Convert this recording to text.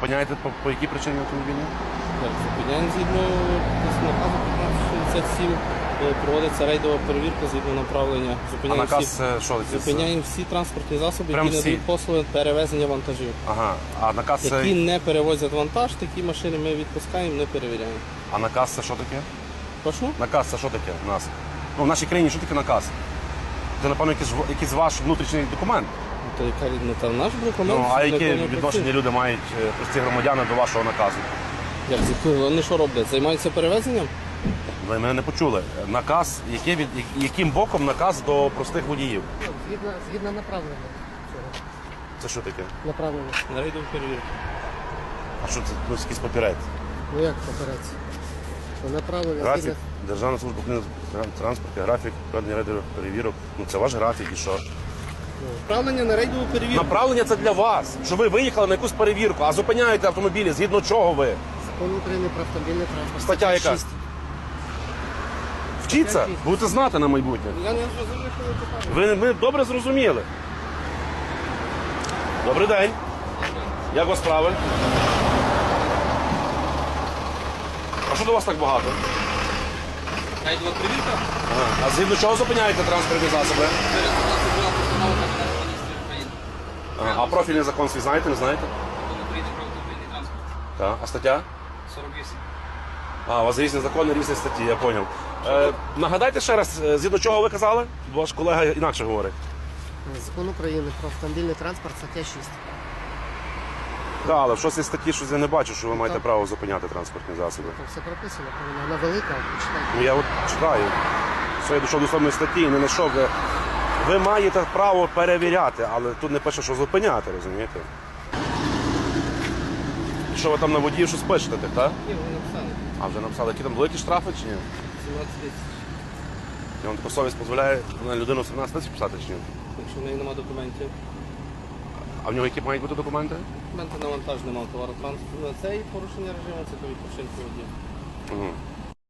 зупиняєте по, по якій причині автомобілі? Так, Зупиняємо згідно наказу 1567. е, Проводиться рейдова перевірка згідно направлення. А наказ всі, що? Це- зупиняємо всі транспортні засоби, Прям які всі? надають послуги перевезення вантажів. Ага. А наказ. Які не перевозять вантаж, такі машини ми відпускаємо, не перевіряємо. А наказ це що таке? Прошу? Наказ це що таке у нас? Ну, в нашій країні що таке наказ? Це, напевно, якийсь ваш внутрішній документ. То яка ну, та наш документ. Ну, а які відношення працює. люди мають е, прості громадяни до вашого наказу? Як? Вони що роблять? Займаються перевезенням? Ви мене не почули. Наказ, який від, яким боком наказ до простих водіїв? Згідно, згідно направлення цього. Це що таке? Направлення. На рейдову перевірку. А що це ну, якийсь папірець? Ну як? Ну, Направлення Графік, згідно. Державна служба України з транспорту, графік, проведення рейдових перевірок. Ну це ваш графік і що? Направлення на рейдову перевірку. Направлення це для вас, що ви виїхали на якусь перевірку, а зупиняєте автомобілі, згідно чого ви? Закон України про автомобільний транспорт. Стаття яка? 6. Вчіться, будете знати на майбутнє. Я не зрозумів, що ви питаєте. Ви ми добре зрозуміли. Добрий день. Як у вас справи? А що до вас так багато? Рейдова перевірка? Ага. А згідно чого зупиняєте транспортні засоби? України. Ага. А профільний закон свій знаєте, не знаєте? Так. А стаття? 48. А, у вас різні закони, різні статті, я зрозумів. Е, нагадайте ще раз, е, згідно чого ви казали? Ваш колега інакше говорить. Закон України про автомобільний транспорт, стаття 6. Так, але в щось із статті щось я не бачу, що ви маєте Так. право зупиняти транспортні засоби. Там все прописано, вона, велика, почитайте. Ну я от читаю. Все, я дійшов до самої статті і не знайшов. Ви, ви маєте право перевіряти, але тут не пише, що зупиняти, розумієте? Що ви там на водії щось пишете, так? Ні, вони написали. А вже написали, які там великі штрафи чи ні? 17 тисяч. І вам така совість дозволяє на людину 17 тисяч писати чи ні? Якщо в неї немає документів. А в нього які мають бути документи? Документи на вантаж немає товаротранспорту. Це і порушення режиму, це відпочинку водія. Угу.